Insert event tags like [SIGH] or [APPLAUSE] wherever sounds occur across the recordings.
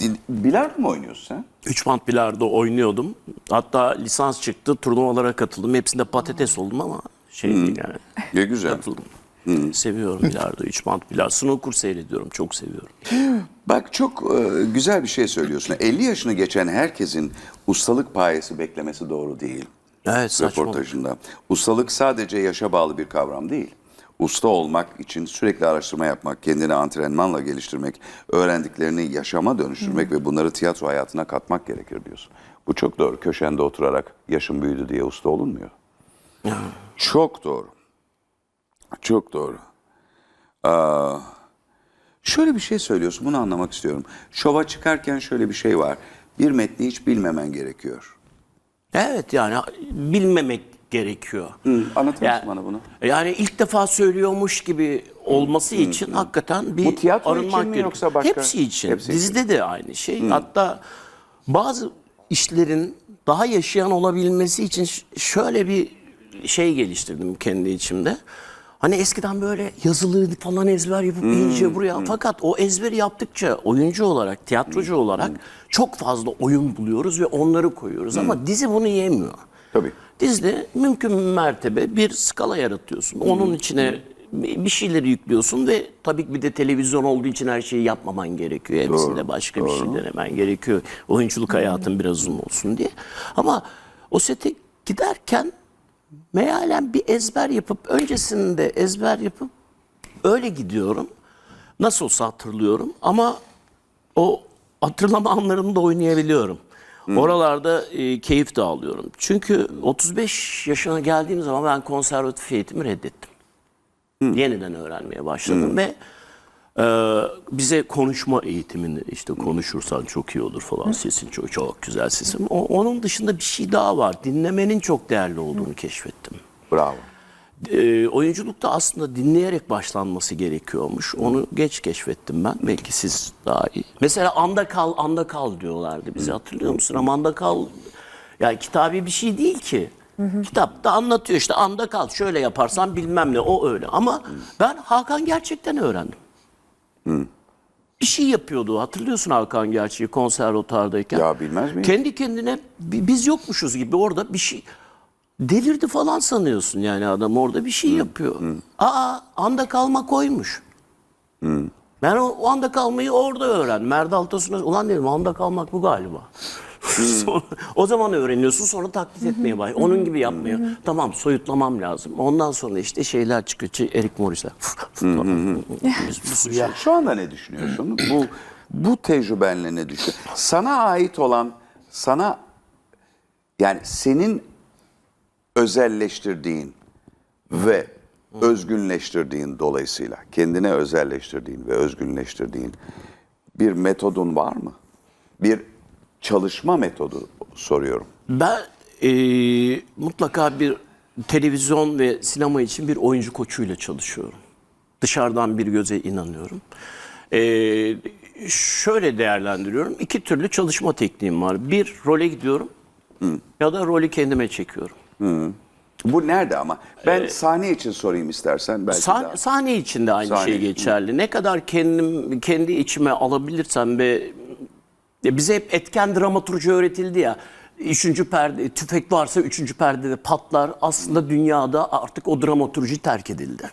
Bil- Bilardo mu oynuyorsun sen? Üç band bilardo oynuyordum. Hatta lisans çıktı, turnuvalara katıldım. Hepsinde patates oldum ama şey değil yani. Ne güzel. Katıldım. Seviyorum bilardo, üç band bilardo. Snooker seyrediyorum, çok seviyorum. [GASPS] Bak çok e, güzel bir şey söylüyorsun. 50 yaşını geçen herkesin ustalık payesi beklemesi doğru değil. Evet saçma. Röportajında. Ustalık sadece yaşa bağlı bir kavram değil. Usta olmak için sürekli araştırma yapmak, kendini antrenmanla geliştirmek, öğrendiklerini yaşama dönüştürmek ve bunları tiyatro hayatına katmak gerekir diyorsun. Bu çok doğru. Köşende oturarak yaşım büyüdü diye usta olunmuyor. Çok doğru. Çok doğru. Aa, şöyle bir şey söylüyorsun, bunu anlamak istiyorum. Şova çıkarken şöyle bir şey var. Bir metni hiç bilmemen gerekiyor. Evet yani bilmemek gerekiyor. Anlatır Ya- mısın bana bunu? Yani ilk defa söylüyormuş gibi olması için hakikaten bir Bu tiyatro için arınmak mi gerekiyor. yoksa başka? Hepsi için. Hepsi için. Dizide de aynı şey. Hatta bazı işlerin daha yaşayan olabilmesi için şöyle bir şey geliştirdim kendi içimde. Hani eskiden böyle yazılı falan ezber yapıp iyice buraya fakat o ezberi yaptıkça oyuncu olarak, tiyatrocu olarak çok fazla oyun buluyoruz ve onları koyuyoruz ama dizi bunu yemiyor. Tabii. Dizide mümkün mertebe bir skala yaratıyorsun. Onun içine bir şeyleri yüklüyorsun ve tabii ki bir de televizyon olduğu için her şeyi yapmaman gerekiyor. Hepsinde başka bir şey denemen gerekiyor. Oyunculuk hayatın biraz uzun olsun diye. Ama o sete giderken mealen bir ezber yapıp öncesinde ezber yapıp öyle gidiyorum. Nasıl olsa hatırlıyorum ama o hatırlama anlarında oynayabiliyorum. Oralarda e, keyif de alıyorum. Çünkü 35 yaşına geldiğim zaman ben konservatif eğitimi reddettim. Yeniden öğrenmeye başladım ve e, bize konuşma eğitimini işte konuşursan çok iyi olur falan sesin çok çok güzel sesin. O, onun dışında bir şey daha var. Dinlemenin çok değerli olduğunu keşfettim. Bravo. E, oyunculukta aslında dinleyerek başlanması gerekiyormuş. Onu geç keşfettim ben. Belki siz daha iyi. Mesela anda kal, anda kal diyorlardı bize. Hatırlıyor musun? Ama anda kal yani kitabi bir şey değil ki. Kitapta anlatıyor işte anda kal. Şöyle yaparsan bilmem ne o öyle. Ama ben Hakan gerçekten öğrendim. Bir şey yapıyordu. Hatırlıyorsun Hakan Gerçeği konservatardayken. Ya bilmez miyim? Kendi kendine bi- biz yokmuşuz gibi orada bir şey delirdi falan sanıyorsun yani adam orada bir şey yapıyor. Aa anda kalma koymuş. Ben o, o anda kalmayı orada öğrendim. Merdal Tosun'a ulan dedim anda kalmak bu galiba. [LAUGHS] Sonra- o zaman öğreniyorsun sonra taklit etmeye başlıyor. Onun gibi yapmıyor. Tamam soyutlamam lazım. Ondan sonra işte şeyler çıkıyor. Ç- Eric Morris'ler. Biz- bu sürü şey. Şu anda ne düşünüyorsun? bu bu tecrübenle ne düşünüyorsun? Sana ait olan, sana yani senin özelleştirdiğin ve özgünleştirdiğin dolayısıyla kendine özelleştirdiğin ve özgünleştirdiğin bir metodun var mı? Bir çalışma metodu soruyorum. Ben eee, mutlaka bir televizyon ve sinema için bir oyuncu koçuyla çalışıyorum. Dışarıdan bir göze inanıyorum. Eee, şöyle değerlendiriyorum. İki türlü çalışma tekniğim var. Bir, role gidiyorum ya da rolü kendime çekiyorum. Bu nerede ama? Ben sahne için sorayım istersen belki Sah- daha. sahne için de aynı Sahne. şey geçerli. Ne kadar kendim kendi içime alabilirsem ve ya bize hep etken dramaturji öğretildi ya. Üçüncü perde, tüfek varsa üçüncü perdede patlar. Aslında dünyada artık o dramaturji terk edildi.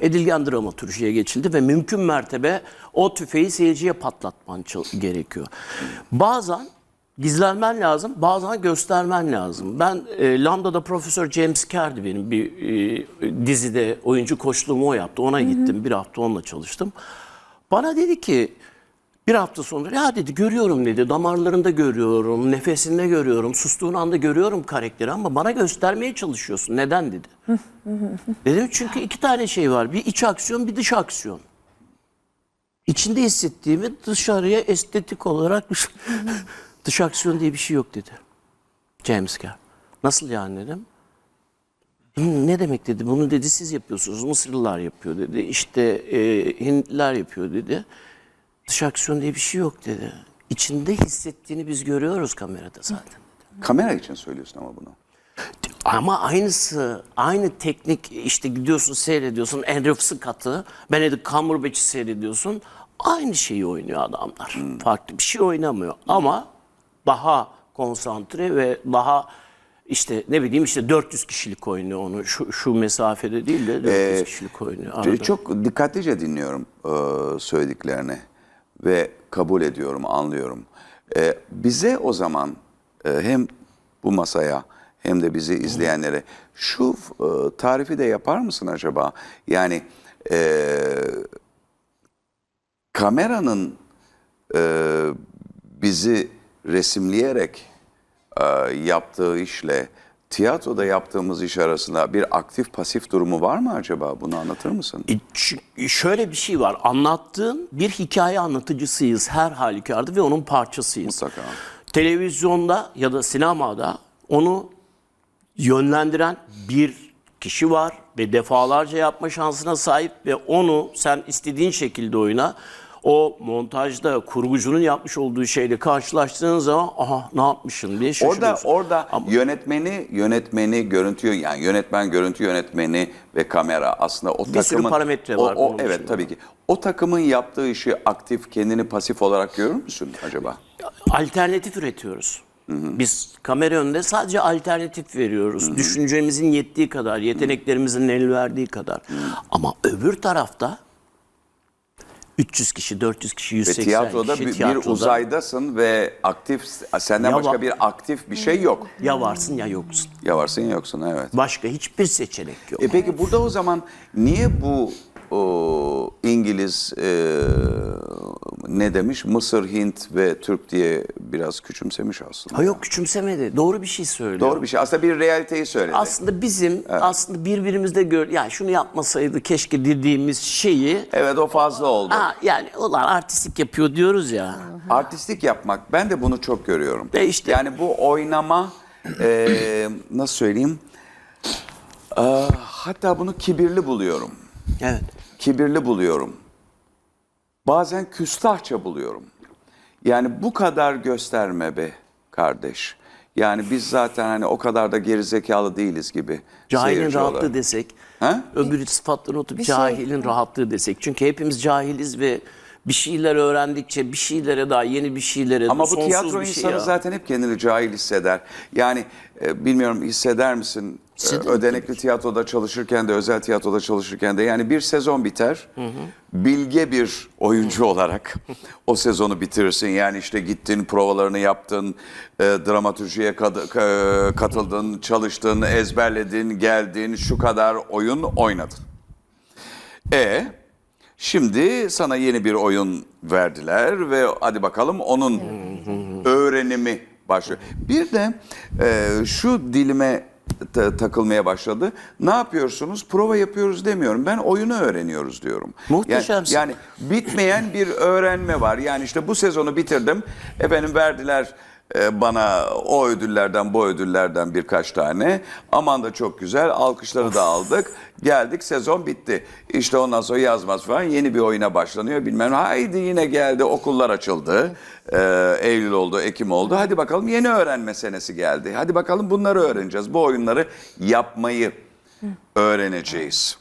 Edilgen dramaturjiye geçildi ve mümkün mertebe o tüfeği seyirciye patlatman çal- gerekiyor. Bazen gizlenmen lazım, bazen göstermen lazım. Ben e, Lambda'da Profesör James Cairdi benim bir e, dizide oyuncu koçluğumu o yaptı. Ona gittim, bir hafta onunla çalıştım. Bana dedi ki bir hafta sonra ya dedi görüyorum dedi damarlarında görüyorum, nefesinde görüyorum, sustuğun anda görüyorum karakteri ama bana göstermeye çalışıyorsun. Neden dedi. Dedim çünkü iki tane şey var. Bir iç aksiyon, bir dış aksiyon. İçinde hissettiğimi dışarıya estetik olarak dış aksiyon diye bir şey yok dedi. James Carr. Nasıl yani dedim. "Hı, Ne demek dedi. Bunu dedi siz yapıyorsunuz. Mısırlılar yapıyor dedi. İşte e, Hintliler yapıyor dedi. Dış aksiyon diye bir şey yok dedi. İçinde hissettiğini biz görüyoruz kamerada zaten. Kamera için söylüyorsun ama bunu. Ama aynısı, aynı teknik işte gidiyorsun seyrediyorsun Andrew Scott'ı, Benedict Cumberbatch'i seyrediyorsun. Aynı şeyi oynuyor adamlar. Farklı bir şey oynamıyor ama daha konsantre ve daha işte ne bileyim işte 400 kişilik oynuyor onu. Şu, şu mesafede değil de 400 kişilik oynuyor. arada. Çok dikkatlice dinliyorum e, söylediklerini ve kabul ediyorum, anlıyorum. E, bize o zaman e, hem bu masaya hem de bizi izleyenlere şu e, tarifi de yapar mısın acaba? Yani e, kameranın e, bizi resimleyerek e, yaptığı işle tiyatroda yaptığımız iş arasında bir aktif pasif durumu var mı acaba? Bunu anlatır mısın? E, Şöyle bir şey var. Anlattığın bir hikaye anlatıcısıyız her halükarda ve onun parçasıyız. Mutlaka. Televizyonda ya da sinemada onu yönlendiren bir kişi var ve defalarca yapma şansına sahip ve onu sen istediğin şekilde oyna. O montajda kurgucunun yapmış olduğu şeyle karşılaştığın zaman aha ne yapmışsın diye Orada şaşırıyorsun. orada Ama- yönetmeni, yönetmeni, görüntü yani yönetmen, görüntü yönetmeni ve kamera aslında o Bir sürü takımın parametre o- var O, evet dışında. tabii ki. O takımın yaptığı işi aktif, kendini pasif olarak görür müsün acaba? alternatif üretiyoruz. Biz kamera önünde sadece alternatif veriyoruz. Düşüncemizin yettiği kadar, yeteneklerimizin el verdiği kadar. Ama öbür tarafta 300 kişi, 400 kişi, Ve 180 tiyatroda kişi bir, bir tiyatroda uzaydasın ve aktif senden Ya başka bak- bir aktif bir şey yok. ya varsın ya yoksun. Ya varsın ya yoksun evet. Başka hiçbir seçenek yok. E peki burada o zaman niye bu o, İngiliz e, ne demiş Mısır, Hint ve Türk diye biraz küçümsemiş aslında. Ha yok küçümsemedi. Doğru bir şey söylüyor. Doğru bir şey. Aslında bir realiteyi söyledi. Aslında bizim aslında birbirimizde gör ya şunu yapmasaydı keşke dediğimiz şeyi Evet o fazla oldu. ha, yani ulan artistik yapıyor diyoruz ya. Artistik yapmak ben de bunu çok görüyorum. Ve işte- Yani bu oynama e, nasıl söyleyeyim? Aa, hatta bunu kibirli buluyorum. Evet. Kibirli buluyorum. Bazen küstahça buluyorum. Yani bu kadar gösterme be kardeş. Yani biz zaten hani o kadar da gerizekalı değiliz gibi. Cahilin rahatlığı olarak. desek, Ha? öbür sıfatlarını oturup şey- cahilin rahatlığı desek. Çünkü hepimiz cahiliz ve bir şeyler öğrendikçe bir şeylere daha yeni bir şeylere Ama bu tiyatro şey insanı ya. zaten hep kendini cahil hisseder. Yani e, bilmiyorum hisseder misin? E, Hissederim ödenekli tiyatroda çalışırken de özel tiyatroda çalışırken de yani bir sezon biter. Bilge bir oyuncu olarak o sezonu bitirirsin. Yani işte gittin provalarını yaptın, e, dramatürjiye kad- ka- katıldın, çalıştın, ezberledin, geldin, şu kadar oyun oynadın. E şimdi sana yeni bir oyun verdiler ve hadi bakalım onun öğrenimi başlıyor. Bir de e, şu dilime ta- takılmaya başladı. Ne yapıyorsunuz? Prova yapıyoruz demiyorum. Ben oyunu öğreniyoruz diyorum. Muhteşemsin. Yani, yani bitmeyen bir öğrenme var. Yani işte bu sezonu bitirdim. Efendim verdiler bana o ödüllerden bu ödüllerden birkaç tane. Aman da çok güzel. Alkışları da aldık. Geldik sezon bitti. İşte ondan sonra yazmaz falan yeni bir oyuna başlanıyor bilmem. Haydi yine geldi okullar açıldı. Ee, Eylül oldu, Ekim oldu. Hadi bakalım yeni öğrenme senesi geldi. Hadi bakalım bunları öğreneceğiz. Bu oyunları yapmayı öğreneceğiz.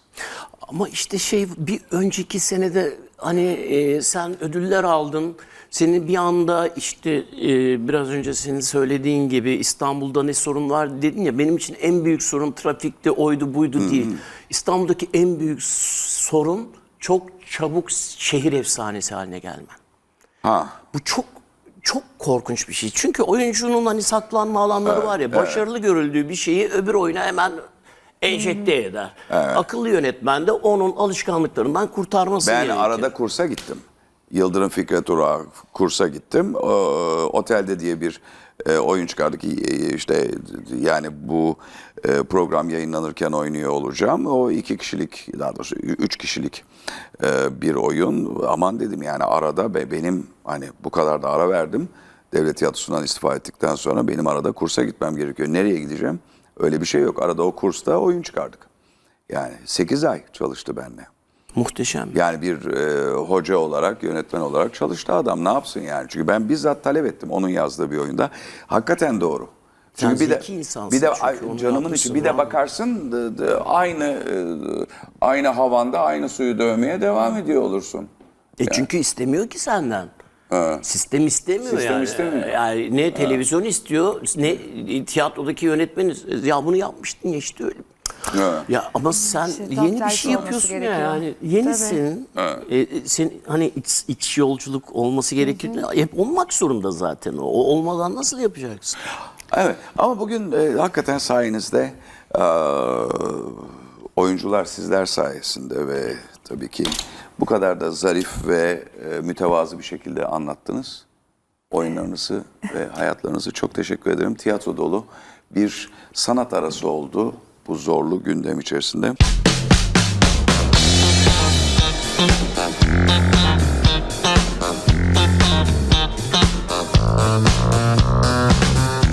Ama işte şey bir önceki senede hani e, sen ödüller aldın. Senin bir anda işte e, biraz önce senin söylediğin gibi İstanbul'da ne sorun var dedin ya benim için en büyük sorun trafikte oydu buydu değil. İstanbul'daki en büyük sorun çok çabuk şehir efsanesi haline gelmen. Ha. Bu çok çok korkunç bir şey. Çünkü oyuncunun hani saklanma alanları var ya başarılı görüldüğü bir şeyi öbür oyuna hemen enjekte eder. Akıllı yönetmen de onun alışkanlıklarından kurtarması Ben gerekir. arada kursa gittim. Yıldırım Fikret Urak'a kursa gittim. O, otelde diye bir e, oyun çıkardık. E, işte yani bu e, program yayınlanırken oynuyor olacağım. O iki kişilik, daha doğrusu üç kişilik e, bir oyun. Aman dedim yani arada be, benim hani bu kadar da ara verdim. Devlet tiyatrosundan istifa ettikten sonra benim arada kursa gitmem gerekiyor. Nereye gideceğim? Öyle bir şey yok. Arada o kursta oyun çıkardık. Yani 8 ay çalıştı benimle. Muhteşem. Yani bir e, hoca olarak, yönetmen olarak çalıştı adam. Ne yapsın yani? Çünkü ben bizzat talep ettim onun yazdığı bir oyunda. Hakikaten doğru. Sen Çünkü bir de bir de ay- canımın içi bir de bakarsın d- d- aynı e, aynı havanda aynı suyu dövmeye devam ediyor olursun. E çünkü istemiyor ki senden. Sistem istemiyor Sistem yani. istemiyor. Yani ne televizyon istiyor, ne tiyatrodaki yönetmen ya bunu yapmıştın ya işte öyle. Ha. Ya ama sen İşte tam yeni bir tersi şey olması yapıyorsun ya gerekiyor. yani yenisin. E, e, sen hani iç, iç yolculuk olması gerekir. Hep olmak zorunda zaten o. O olmadan nasıl yapacaksın? Evet ama bugün e, hakikaten sayenizde e, oyuncular sizler sayesinde ve tabii ki bu kadar da zarif ve e, mütevazı bir şekilde anlattınız. Oyunlarınızı ve hayatlarınızı çok teşekkür ederim. Tiyatro dolu bir sanat arası oldu bu zorlu gündem içerisinde.